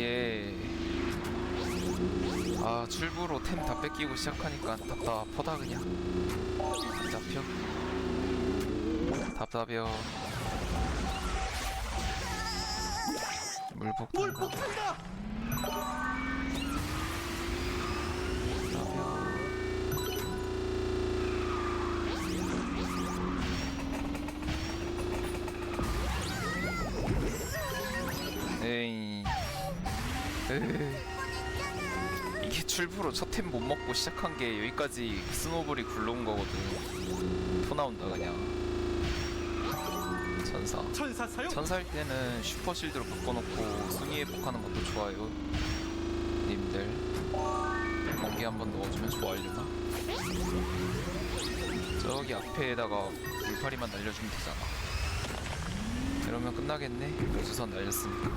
이게 아 출구로 템 다 뺏기고 시작하니까 답답하다 그냥. 답답혀 답답해요 물폭탄 물폭탄이다! 에이 에 이. 이게 출부로 첫 템 못 먹고 시작한 게 여기까지 스노볼이 굴러온 거거든 토 나온다 그냥. 전사. 천사 사용! 천사일 때는 슈퍼 실드로 바꿔놓고 순위 회복하는 것도 좋아요. 님들. 번개 한번 넣어주면 좋아하려나? 저기 앞에다가 물파리만 날려주면 되잖아. 이러면 끝나겠네. 우주선 날렸으니까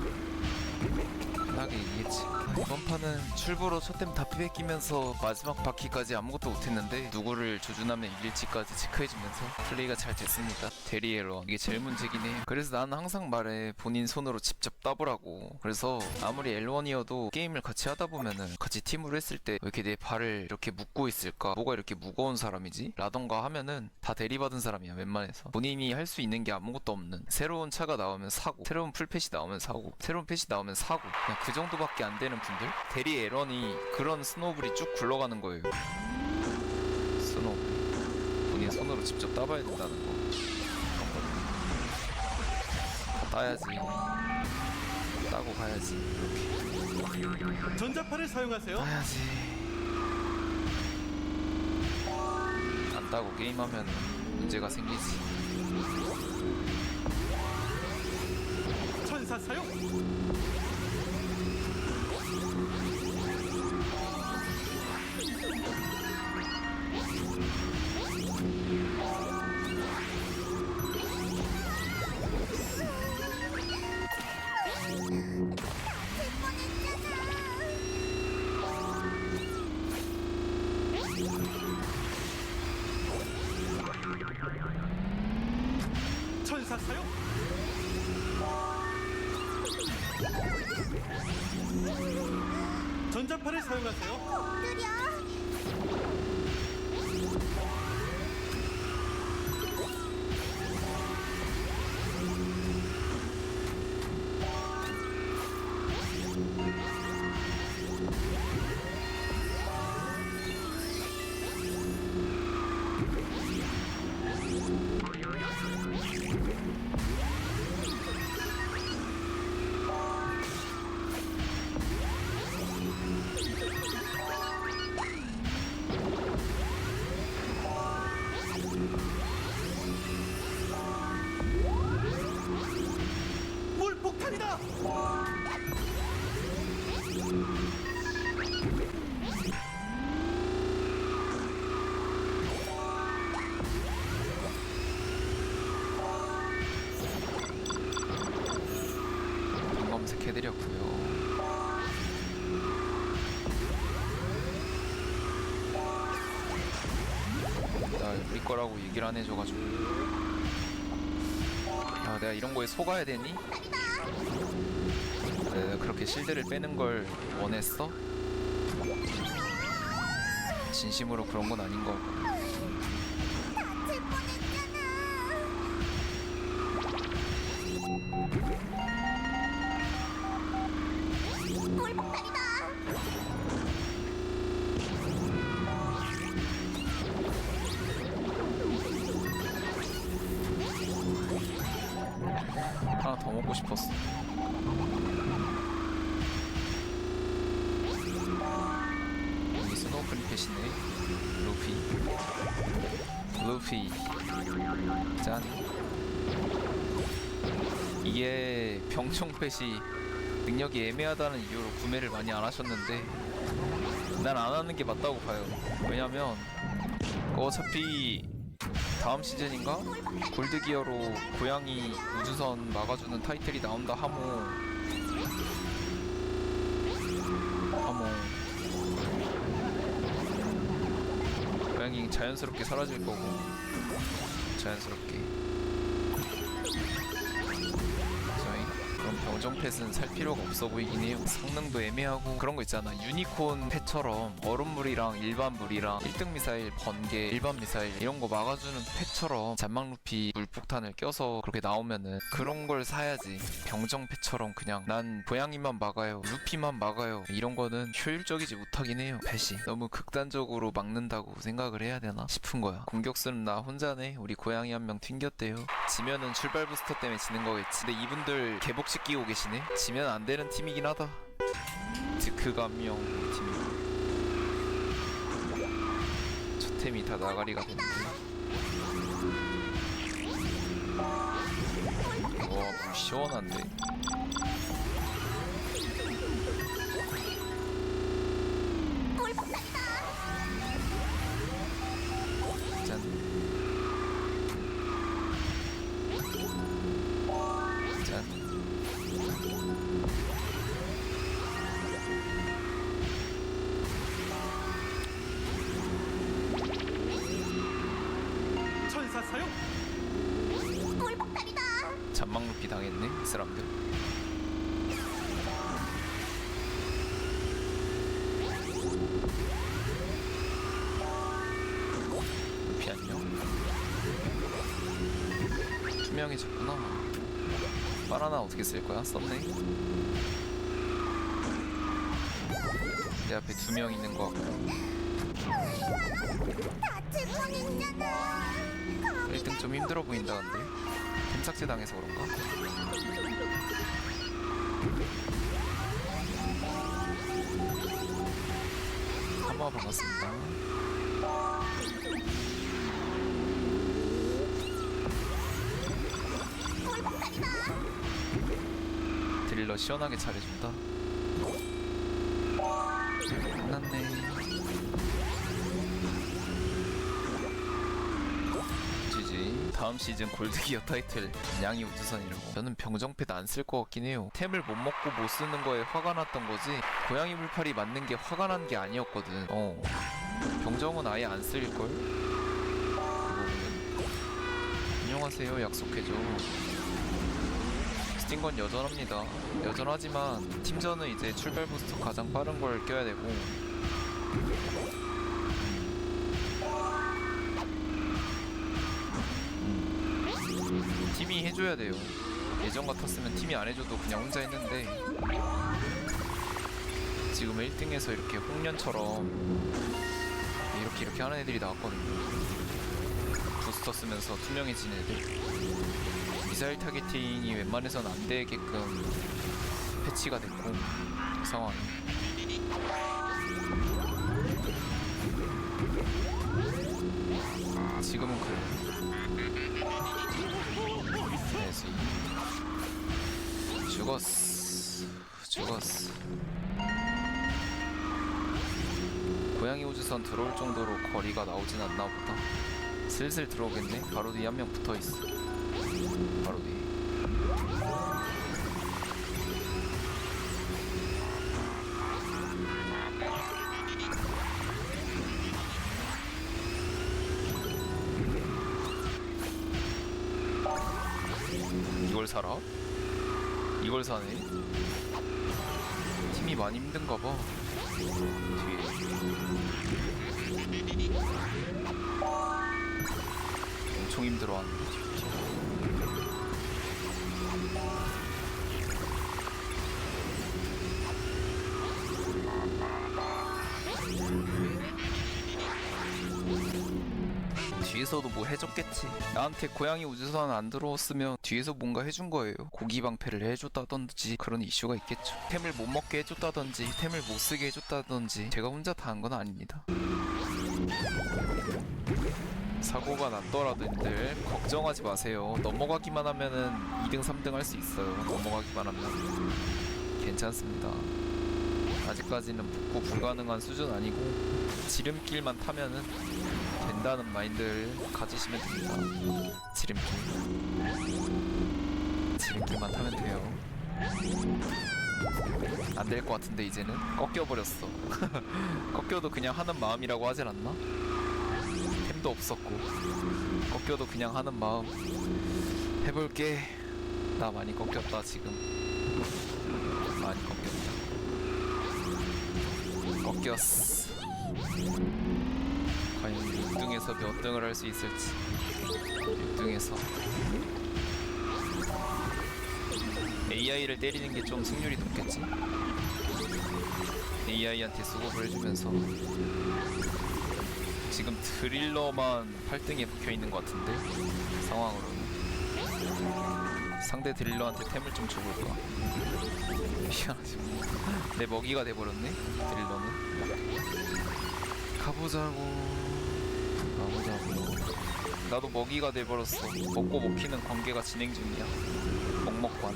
편하게 이기겠지 이번 판은 출보로 첫템 다 뺏기면서 마지막 바퀴까지 아무것도 못했는데 누구를 조준하면 이길지까지 체크해주면서 플레이가 잘 됐습니다. 대리 에러 이게 제일 문제긴 해 그래서 나는 항상 말해 본인 손으로 직접 따보라고. 그래서 아무리 L1이어도 게임을 같이 하다 보면은 같이 팀으로 했을 때왜 이렇게 내 발을 이렇게 묶고 있을까? 뭐가 이렇게 무거운 사람이지? 라던가 하면은 다 대리받은 사람이야 웬만해서. 본인이 할 수 있는 게 아무것도 없는. 새로운 차가 나오면 사고 새로운 풀펫이 나오면 사고 새로운 펫이 나오면 사고. 그냥 그 정도밖에 안 되는 분들? 대리 에런이 그런 스노우블이 쭉 굴러가는 거예요. 스노우블 본인 손으로 직접 따봐야 된다는 거. 그런 다 따야지. 따고 가야지. 이렇게. 전자파를 사용하세요. 따야지. 안 따고 게임하면 문제가 생기지. 천사 사용! 해드렸고요 나 우리 거라고 얘기를 안 해줘가지고 야 내가 이런 거에 속아야 되니? 내가 그렇게 실드를 빼는 걸 원했어? 진심으로 그런 건 아닌 거 루피. 짠. 이게 병총 펫이 능력이 애매하다는 이유로 구매를 많이 안 하셨는데 난 안 하는 게 맞다고 봐요. 왜냐면 어차피 다음 시즌인가? 골드기어로 고양이 우주선 막아주는 타이틀이 나온다 하모 자연스럽게 사라질 거고. 자연스럽게 병을 병정펫은 살 필요가 없어 보이긴 해요. 성능도 애매하고 그런 거 있잖아. 유니콘 펫처럼 얼음물이랑 일반 물이랑 1등 미사일 번개 일반 미사일 이런 거 막아주는 펫처럼 잔망 루피 물폭탄을 껴서 그렇게 나오면은 그런 걸 사야지. 병정 펫처럼 그냥 난 고양이만 막아요. 루피만 막아요. 이런 거는 효율적이지 못하긴 해요. 펫이 너무 극단적으로 막는다고 생각을 해야 되나 싶은 거야. 공격수는 나 혼자네. 우리 고양이 한 명 튕겼대요. 지면은 출발 부스터 때문에 지는 거겠지. 근데 이분들 개복시키고 계시 네 지면 안 되는 팀이긴 하다. 드크 감명 팀. 첫 템이 다 나가리가 됐네. 와물 시원한데 천사 사용. 잔망 루피 당했네 이 사람들. 루피 안녕 투명해졌구나. 바나나 어떻게 쓸 거야? 썼네. 내 앞에 두 명 있는 거 같고. 1등 좀 힘들어 보인다는데? 템삭제 당해서 그런가? 한번 반갑습니다. 드릴러 시원하게 잘해준다 다음 시즌 골드기어 타이틀 양이 우주선이라고. 저는 병정패드 안 쓸 것 같긴 해요. 템을 못 먹고 못 쓰는 거에 화가 났던 거지 고양이 물팔이 맞는 게 화가 난 게 아니었거든. 어. 병정은 아예 안 쓸걸? 안녕하세요. 약속해줘. 스팅건 여전합니다. 여전하지만 팀전은 이제 출발 부스터 가장 빠른 걸 껴야 되고 해줘야 돼요. 예전 같았으면 팀이 안 해줘도 그냥 혼자 했는데 지금 1등에서 이렇게 홍련처럼 이렇게 이렇게 하는 애들이 나왔거든요. 부스터 쓰면서 투명해진 애들. 미사일 타겟팅이 웬만해선 안 되게끔 패치가 됐고 상황이. 지금은 그래. 그래서 죽었어. 죽었어. 고양이 우주선 들어올 정도로 거리가 나오진 않나 보다. 슬슬 들어오겠네. 바로 뒤에 한 명 붙어있어 들어하는데, 뒤에. 뒤에서도 뭐 해줬겠지. 나한테 고양이 우주선 안 들어왔으면 뒤에서 뭔가 해준 거예요. 고기 방패를 해줬다든지 그런 이슈가 있겠죠. 템을 못 먹게 해줬다든지 템을 못 쓰게 해줬다든지 제가 혼자 다 한 건 아닙니다. 사고가 났더라도들 걱정하지 마세요. 넘어가기만 하면은 2등, 3등 할 수 있어요. 넘어가기만 하면 괜찮습니다. 아직까지는 복구 불가능한 수준 아니고 지름길만 타면은 된다는 마인드를 가지시면 됩니다. 지름길. 지름길만 타면 돼요. 안 될 것 같은데 이제는 꺾여버렸어. 꺾여도 그냥 하는 마음이라고 하질 않나? 템도 없었고 꺾여도 그냥 하는 마음 해볼게. 나 많이 꺾였다 지금. 많이 꺾였다 꺾였어 과연 6등에서 몇 등을 할 수 있을지 6등에서 AI를 때리는 게 좀 승률이 높겠지? AI한테 수급을 해주면서 지금 드릴러만 8등에 박혀 있는 것 같은데? 상황으로는 상대 드릴러한테 템을 좀 줘볼까? 미안하지. 내 먹이가 돼버렸네 드릴러는. 가보자고. 가보자고. 나도 먹이가 돼버렸어. 먹고 먹히는 관계가 진행 중이야. 먹먹관.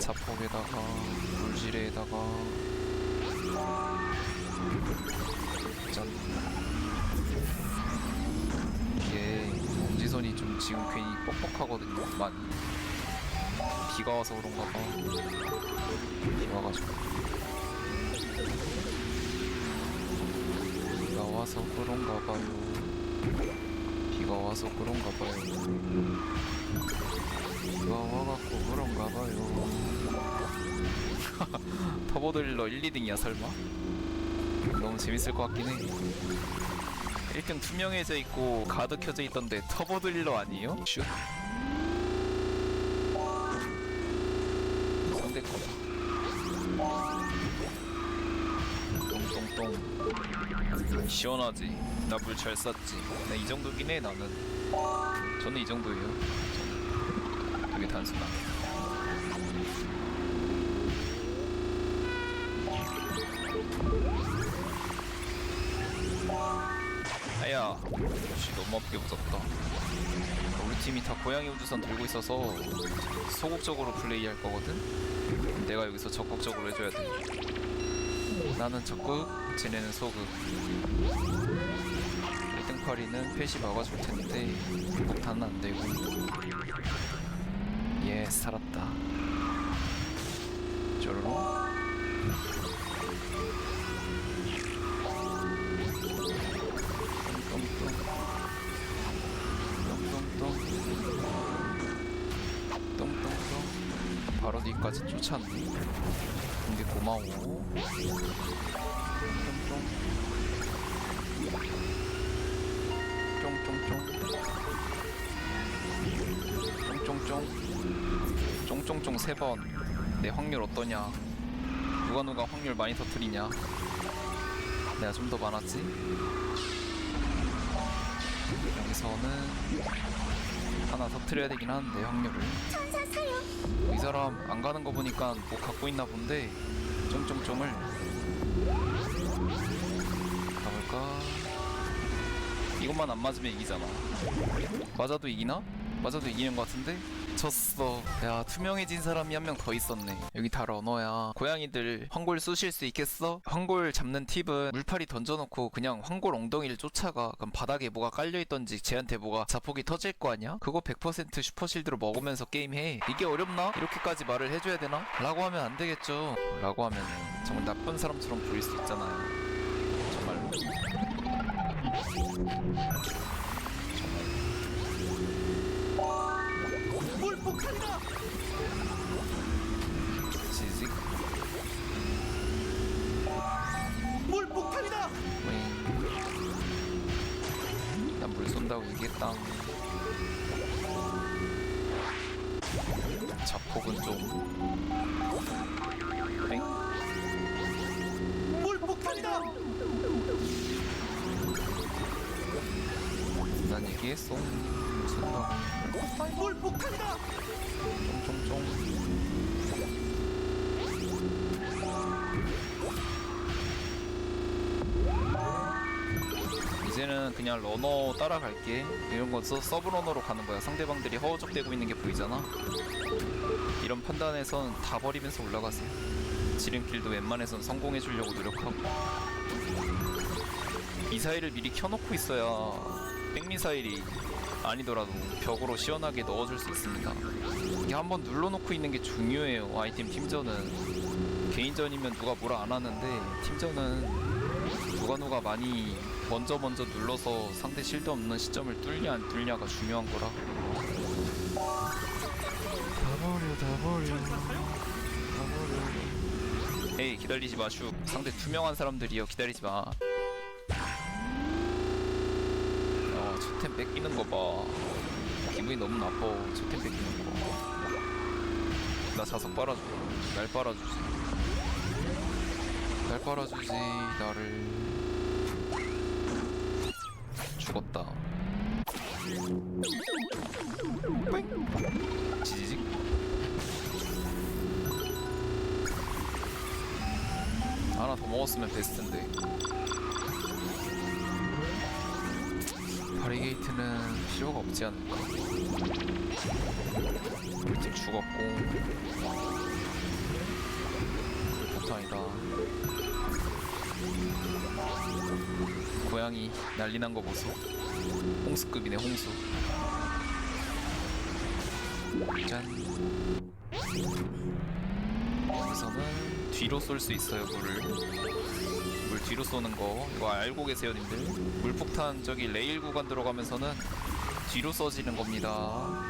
자폭에다가 물지레에다가. 짠 엄지선이 좀 지금 괜히 뻑뻑하거든요. 많이. 비가 와서 그런가 봐. 비가 와가지고. 비가 와서 그런가 봐요. 비가 와서 그런가 봐요. 비가 와갖고 그런가 봐요. 터보드릴러 1, 2등이야 설마? 너무 재밌을 것 같긴 해 1등 투명해져 있고 가드 켜져 있던데 터보 드릴러 아니에요? 슛 상대 거 똥똥똥. 시원하지. 나 물잘 쌌지. 나 이 정도긴 해 나는. 저는 이 정도예요. 되게 단순하게 씨 너무 아프게 웃었다. 우리 팀이 다 고양이 우주선 들고 있어서 소극적으로 플레이할 거거든? 내가 여기서 적극적으로 해줘야 돼. 나는 적극 쟤네는 소극. 1등 파리는 패시 막아줄 텐데 폭탄은 안 되고. 예 살았다. 쪼르르 뒤까지 쫓았네. 근데 고마워. 쫑쫑쫑. 쫑쫑쫑. 쫑쫑쫑 세번. 내 확률 어떠냐? 누가 누가 확률 많이 터트리냐? 내가 좀 더 많았지? 여기서는 하나 터트려야 되긴 하는데 확률을. 이 사람 안 가는 거 보니까 뭐 갖고 있나 본데 쫑쫑쫑을 가볼까 이것만 안 맞으면 이기잖아 맞아도 이기나? 맞아도 이기는 것 같은데? 졌어 야 투명해진 사람이 한 명 더 있었네 여기 다 러너야 고양이들 황골 쑤실 수 있겠어? 황골 잡는 팁은 물파리 던져놓고 그냥 황골 엉덩이를 쫓아가 그럼 바닥에 뭐가 깔려있던지 쟤한테 뭐가 자폭이 터질 거 아니야? 그거 100% 슈퍼실드로 먹으면서 게임해 이게 어렵나? 이렇게까지 말을 해줘야 되나? 라고 하면 안 되겠죠 라고 하면 정말 나쁜 사람처럼 보일 수 있잖아요 정말로 폭탄이다. 지직 물폭탄이다. 난물 쏜다고 얘기했다. 자폭은 좀. 엥? 물 폭탄이다. 난 얘기했어. 물 쏜다고. 물 폭탄이다. 쫑쫑쫑. 이제는 그냥 러너 따라갈게. 이런 거 서, 서브 러너로 가는 거야. 상대방들이 허우적대고 있는 게 보이잖아. 이런 판단에선 다 버리면서 올라가세요. 지름길도 웬만해선 성공해 주려고 노력하고. 미사일을 미리 켜놓고 있어야 백미사일이 아니더라도 벽으로 시원하게 넣어줄 수 있습니다. 이게 한번 눌러놓고 있는 게 중요해요. 아이템 팀전은 개인전이면 누가 뭐라 안 하는데 팀전은 누가 누가 많이 먼저 먼저 눌러서 상대 실드 없는 시점을 뚫냐 안 뚫냐가 중요한 거라. 다 버려 다 버려 다 버려 에이 기다리지 마슈 상대 투명한 사람들이요 기다리지 마 어, 초템 뺏기는 거 봐. 기분이 너무 나빠. 초템 뺏기는 거. 나 자석 빨아줘. 날 빨아주지. 날 빨아주지. 나를. 죽었다. 뺑. 지지직. 하나 더 먹었으면 베스트인데. 필요가 없지 않을까? 일찍 죽었고. 폭탄이다. 고양이 난리 난 거 보소. 홍수급이네 홍수. 짠. 여기서는 뒤로 쏠 수 있어요 물을. 물 뒤로 쏘는 거. 이거 알고 계세요 님들? 물폭탄 저기 레일 구간 들어가면서는 뒤로 쏘지는 겁니다.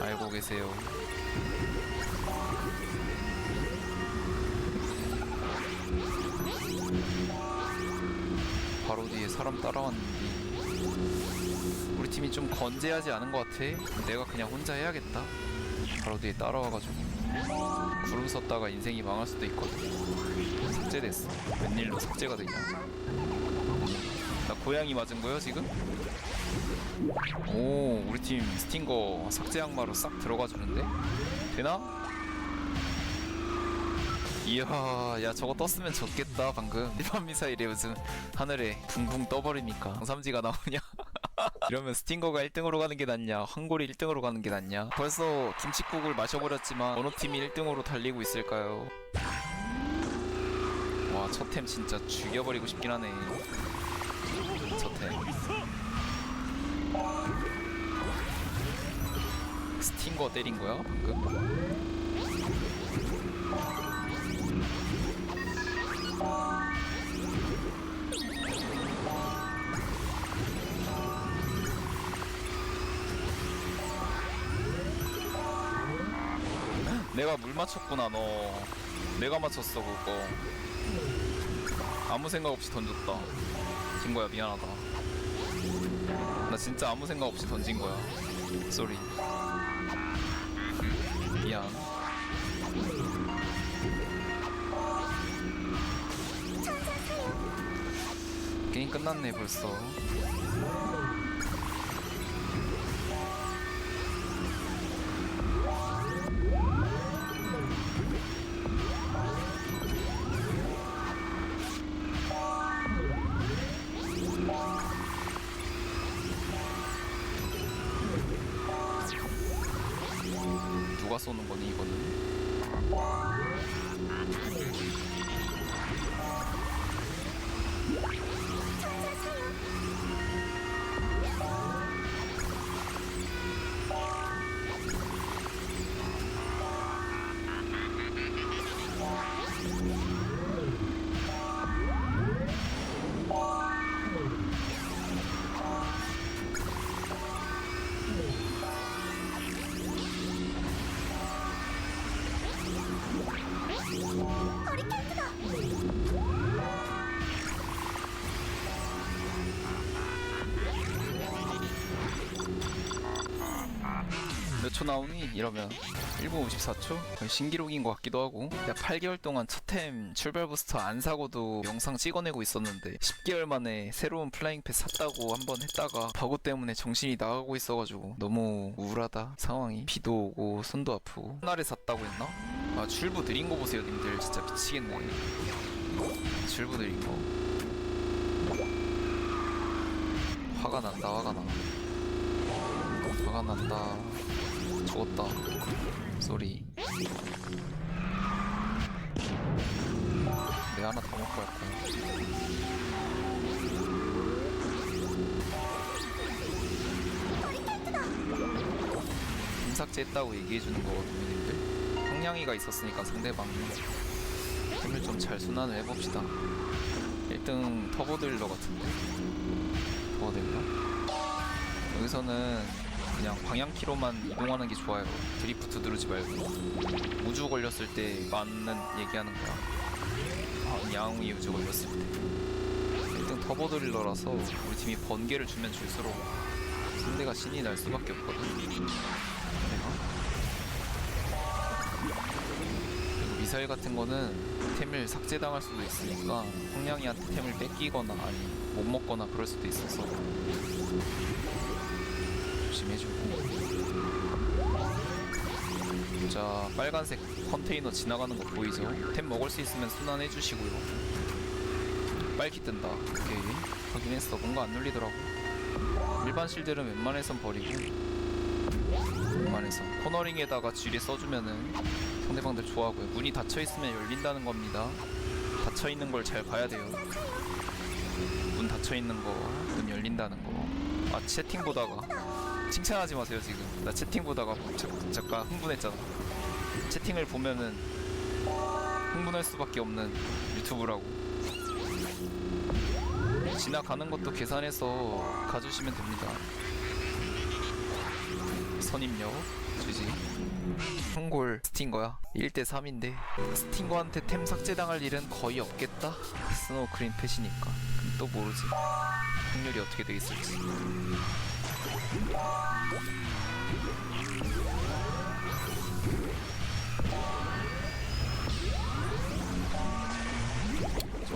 알고 계세요. 바로 뒤에 사람 따라왔는데 우리 팀이 좀 건재하지 않은 것 같아. 내가 그냥 혼자 해야겠다. 바로 뒤에 따라와가지고 구름 섰다가 인생이 망할 수도 있거든. 삭제됐어. 웬일로 삭제가 되냐. 나 고양이 맞은 거요 지금? 오 우리 팀 스팅거 삭제 악마로 싹 들어가 주는데? 되나? 이야 야 저거 떴으면 졌겠다 방금. 일반 미사일이 무슨 하늘에 붕붕 떠버리니까. 방삼지가 나오냐? 이러면 스팅거가 1등으로 가는 게 낫냐? 황골이 1등으로 가는 게 낫냐? 벌써 김치국을 마셔버렸지만 어느 팀이 1등으로 달리고 있을까요? 와 첫 템 진짜 죽여버리고 싶긴 하네. 첫템 스팅거 때린 거야 방금? 내가 물 맞췄구나 너. 내가 맞췄어 그거. 아무 생각 없이 던졌다. 진거야 미안하다 나 진짜 아무 생각 없이 던진 거야. 쏘리 미안. 게임 끝났네 벌써 누가 쏘는 거니 이거는 초 나오니? 이러면 1분 54초? 거의 신기록인 것 같기도 하고. 내가 8개월 동안 첫템 출발 부스터 안 사고도 영상 찍어내고 있었는데 10개월 만에 새로운 플라잉 패 샀다고 한 번 했다가 버그 때문에 정신이 나가고 있어가지고 너무 우울하다. 상황이 비도 오고 손도 아프고. 첫날에 샀다고 했나? 아 출부 느린 거 보세요 님들. 진짜 미치겠네. 출부 느린 거. 화가 난다 화가 나. 화가 난다 죽었다. 쏘리. 내 하나 더 먹고 갈 거야 힘삭제 했다고 얘기해주는 거거든요 님들. 형량이가 있었으니까 상대방이 힘을 좀 잘 순환을 해봅시다. 1등 터보딜러 같은데? 터보딜러? 여기서는 그냥 방향키로만 이동하는 게 좋아요. 드리프트 누르지 말고 우주 걸렸을 때 맞는 얘기하는 거야. 아, 양웅이 우주 걸렸을 때. 1등 터보 드릴러라서 우리 팀이 번개를 주면 줄수록 상대가 신이 날 수밖에 없거든. 그리고 미사일 같은 거는 템을 삭제당할 수도 있으니까 황량이한테 템을 뺏기거나 아니 못 먹거나 그럴 수도 있어서 조심해주고 자 빨간색 컨테이너 지나가는 거 보이죠? 템 먹을 수 있으면 순환해 주시고요. 빨키 뜬다. 오케이. 확인했어. 뭔가 안 눌리더라고. 일반 실들은 웬만해선 버리고. 웬만해선. 코너링에다가 쥐리 써주면은 상대방들 좋아하고요. 문이 닫혀있으면 열린다는 겁니다. 닫혀있는 걸 잘 봐야 돼요. 문 닫혀있는 거, 문 열린다는 거. 아, 채팅 보다가. 칭찬하지 마세요, 지금. 나 채팅 보다가 자, 잠깐 흥분했잖아. 채팅을 보면은 흥분할 수밖에 없는 유튜브라고. 지나가는 것도 계산해서 가주시면 됩니다. 선임력, 주지. 홍골 스팅거야 1대3인데 스팅거한테 템 삭제당할 일은 거의 없겠다 스노우 크림 펫이니까 그럼 또 모르지 확률이 어떻게 돼 있을지 좀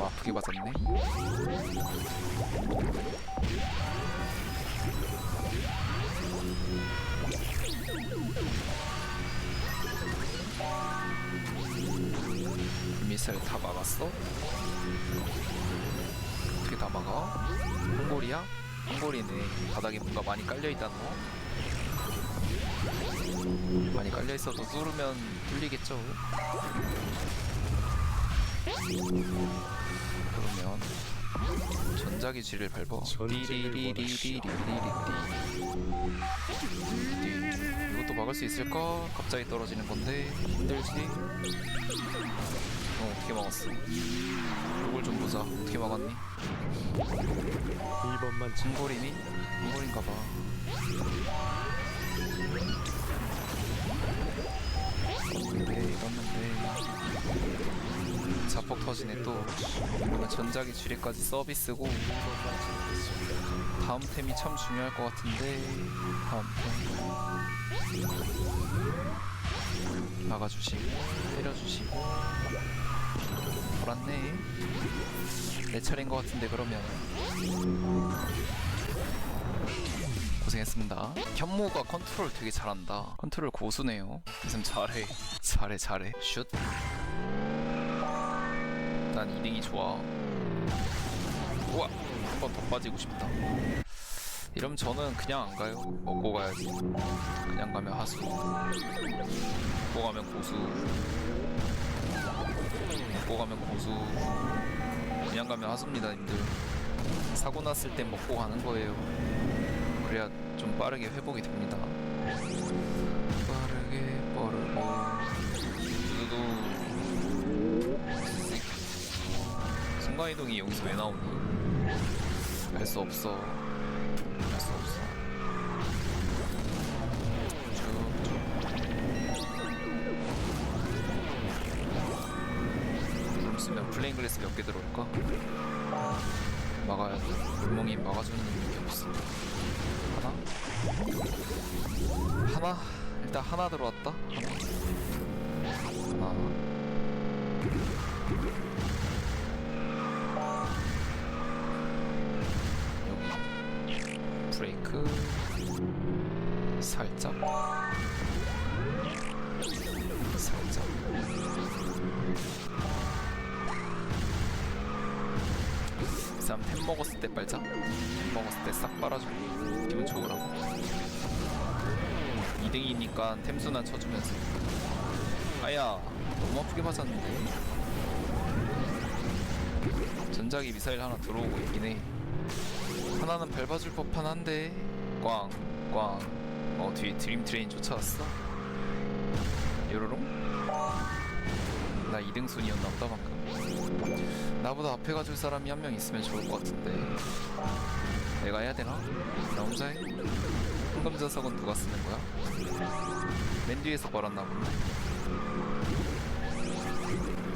아프게 맞았네 미사일 다 막았어? 어떻게 다 막아? 홍골이야? 한골이네 바닥에 뭔가 많이 깔려있다노? 많이 깔려있어도 누르면 뚫리겠죠? 그러면 전자기 지를 밟어 리리리리리리리리 이것도 막을 수 있을까? 갑자기 떨어지는 건데 힘들지? 어 어떻게 막았어? 이걸 좀 보자. 어떻게 막았니? 2번만 참 중골이니? 중골인가봐. 이랬는데 이랬는데 자폭 터지네 또. 이러면 전자기 주례까지 서비스고. 다음 템이 참 중요할 것 같은데. 다음 템. 막아주시고 때려주시고 돌았네. 내 차례인 것 같은데 그러면. 고생했습니다. 현무가 컨트롤 되게 잘한다. 컨트롤 고수네요. 이승 잘해. 잘해 잘해. 슛. 난 2등이 좋아. 우와! 한 번 더 빠지고 싶다. 이러면 저는 그냥 안 가요. 먹고 가야지. 그냥 가면 하수. 먹고 가면 고수 먹고 가면 고수. 그냥 가면 하수입니다 님들 사고 났을 땐 먹고 가는 거예요. 그래야 좀 빠르게 회복이 됩니다. 빠르게 빠르고. 두두두 순간이동이 여기서 왜 나오니 알수 없어 막아야 돼. 물멍이 막아주는 게 없어. 하나? 하나? 일단 하나 들어왔다. 하나. 하나. 햄 먹었을 때 싹 빨아주고 기분 좋으라고? 2등이니까 템수나 쳐주면서. 아야 너무 아프게 맞았는데? 전자기 미사일 하나 들어오고 있긴 해. 하나는 밟아줄 법한 한데. 꽝꽝. 어 뒤에 드림 트레인 쫓아왔어? 요로롱 나 2등 순이었나 보다 방금 나보다 앞에 가줄 사람이 한 명 있으면 좋을 것 같은데 내가 해야 되나? 나 혼자 해? 황금 자석은 누가 쓰는 거야? 맨 뒤에서 걸었나 보네.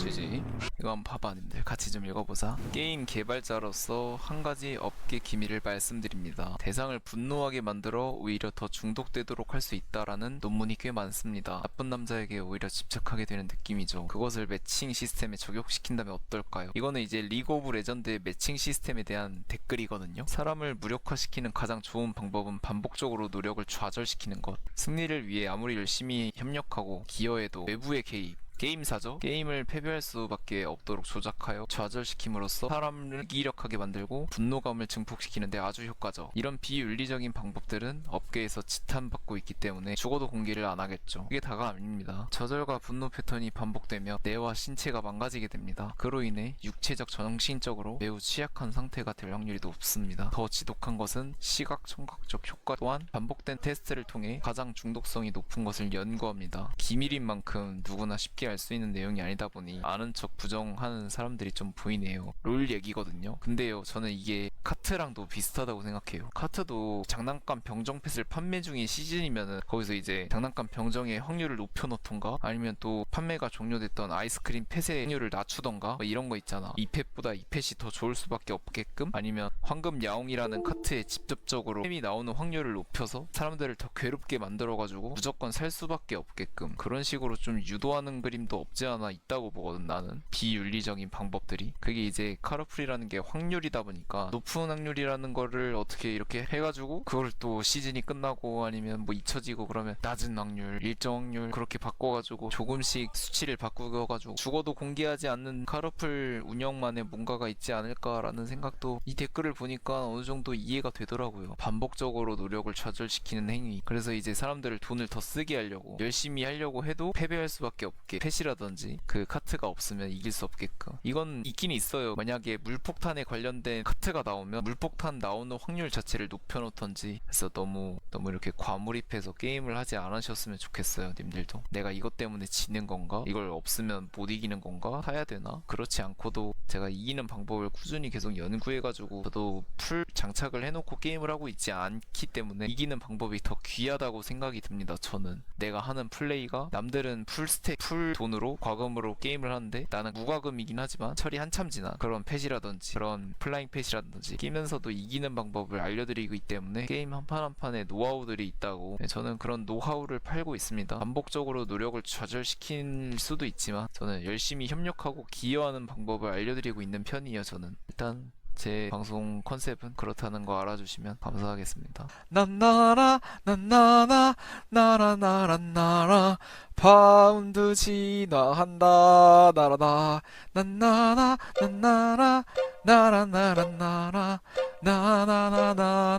GG. 이거 한번 봐봐, 님들. 같이 좀 읽어보자. 게임 개발자로서 한 가지 업계 기밀을 말씀드립니다. 대상을 분노하게 만들어 오히려 더 중독되도록 할 수 있다라는 논문이 꽤 많습니다. 나쁜 남자에게 오히려 집착하게 되는 느낌이죠. 그것을 매칭 시스템에 적용시킨다면 어떨까요? 이거는 이제 리그 오브 레전드의 매칭 시스템에 대한 댓글이거든요. 사람을 무력화시키는 가장 좋은 방법은 반복적으로 노력을 좌절시키는 것. 승리를 위해 아무리 열심히 협력하고 기여해도 외부의 개입, 게임사죠. 게임을 패배할 수밖에 없도록 조작하여 좌절시킴으로써 사람을 무기력하게 만들고 분노감을 증폭시키는데 아주 효과적. 이런 비윤리적인 방법들은 업계에서 지탄받고 있기 때문에 죽어도 공개를 안 하겠죠. 이게 다가 아닙니다. 저절과 분노 패턴이 반복되며 뇌와 신체가 망가지게 됩니다. 그로 인해 육체적 정신적으로 매우 취약한 상태가 될 확률이 높습니다. 더 지독한 것은 시각 청각적 효과 또한 반복된 테스트를 통해 가장 중독성이 높은 것을 연구합니다. 기밀인 만큼 누구나 쉽게 알 수 있는 내용이 아니다 보니 아는 척 부정하는 사람들이 좀 보이네요. 롤 얘기거든요. 근데요, 저는 이게 카트랑도 비슷하다고 생각해요. 카트도 장난감 병정 펫을 판매 중인 시즌이면은 거기서 이제 장난감 병정의 확률을 높여놓던가 아니면 또 판매가 종료됐던 아이스크림 펫의 확률을 낮추던가 뭐 이런 거 있잖아. 이 펫보다 이 펫이 더 좋을 수밖에 없게끔 아니면 황금 야옹이라는 카트에 직접적으로 템이 나오는 확률을 높여서 사람들을 더 괴롭게 만들어가지고 무조건 살 수밖에 없게끔 그런 식으로 좀 유도하는 그림 도 없지 않아 있다고 보거든 나는. 비윤리적인 방법들이. 그게 이제 카르풀이라는 게 확률이다 보니까 높은 확률이라는 거를 어떻게 이렇게 해가지고 그걸 또 시즌이 끝나고 아니면 뭐 잊혀지고 그러면 낮은 확률 일정 확률 그렇게 바꿔가지고 조금씩 수치를 바꾸어가지고 죽어도 공개하지 않는 카르풀 운영만의 뭔가가 있지 않을까라는 생각도 이 댓글을 보니까 어느 정도 이해가 되더라고요. 반복적으로 노력을 좌절시키는 행위. 그래서 이제 사람들을 돈을 더 쓰게 하려고 열심히 하려고 해도 패배할 수밖에 없게 펫이라든지 그 카트가 없으면 이길 수 없게끔. 이건 있긴 있어요. 만약에 물폭탄에 관련된 카트가 나오면 물폭탄 나오는 확률 자체를 높여놓던지 그래서 너무 너무 이렇게 과몰입해서 게임을 하지 않으셨으면 좋겠어요 님들도. 내가 이것 때문에 지는 건가? 이걸 없으면 못 이기는 건가? 사야 되나? 그렇지 않고도 제가 이기는 방법을 꾸준히 계속 연구해가지고 저도 풀 장착을 해놓고 게임을 하고 있지 않기 때문에 이기는 방법이 더 귀하다고 생각이 듭니다 저는. 내가 하는 플레이가 남들은 풀 스택 풀 돈으로 과금으로 게임을 하는데 나는 무과금이긴 하지만 철이 한참 지난 그런 펫이라든지 그런 플라잉 펫이라든지 끼면서도 이기는 방법을 알려드리기 때문에 게임 한 판 한 판에 노하우들이 있다고. 네, 저는 그런 노하우를 팔고 있습니다. 반복적으로 노력을 좌절시킬 수도 있지만 저는 열심히 협력하고 기여하는 방법을 알려드리고 있는 편이에요 저는. 일단 제 방송 컨셉은 그렇다는 거 알아주시면 감사하겠습니다. 난나라 난나나 나라 나라 나라. 파운드 진화한다 나라다. 난나나 난나라 나라 나라 나라. 나나나나나나.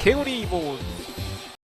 개구리! 뭐